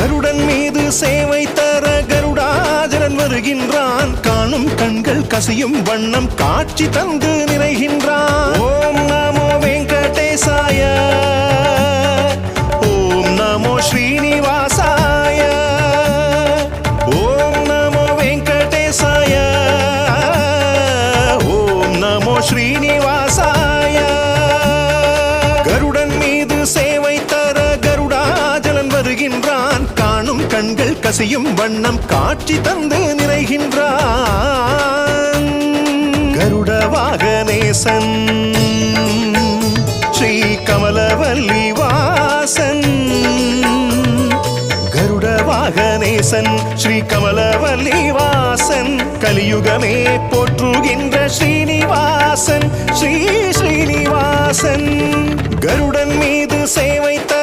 கருடன் மீது சேவை தர கருடாஜரன் வருகின்றான். காணும் கண்கள் கசியும் வண்ணம் காட்சி தந்து நிறைகின்றான். ஓம் நமோ வெங்கடேசாய. ஓம் நமோ ஸ்ரீனிவாசாய. ஓம் நமோ வெங்கடேசாய. ஓம் நமோ ஸ்ரீனிவாசாய. கண்கள் கசியும் வண்ணம் காட்சி தந்து நிறைகின்றான். கருட வாகனேசன் ஸ்ரீ கமலவல்லி வாசன் கருட வாகனேசன் ஸ்ரீ கமலவல்லி வாசன் கலியுகமே போற்றுகின்ற ஸ்ரீனிவாசன் ஸ்ரீ ஸ்ரீனிவாசன். கருடன் மீது சேவை தர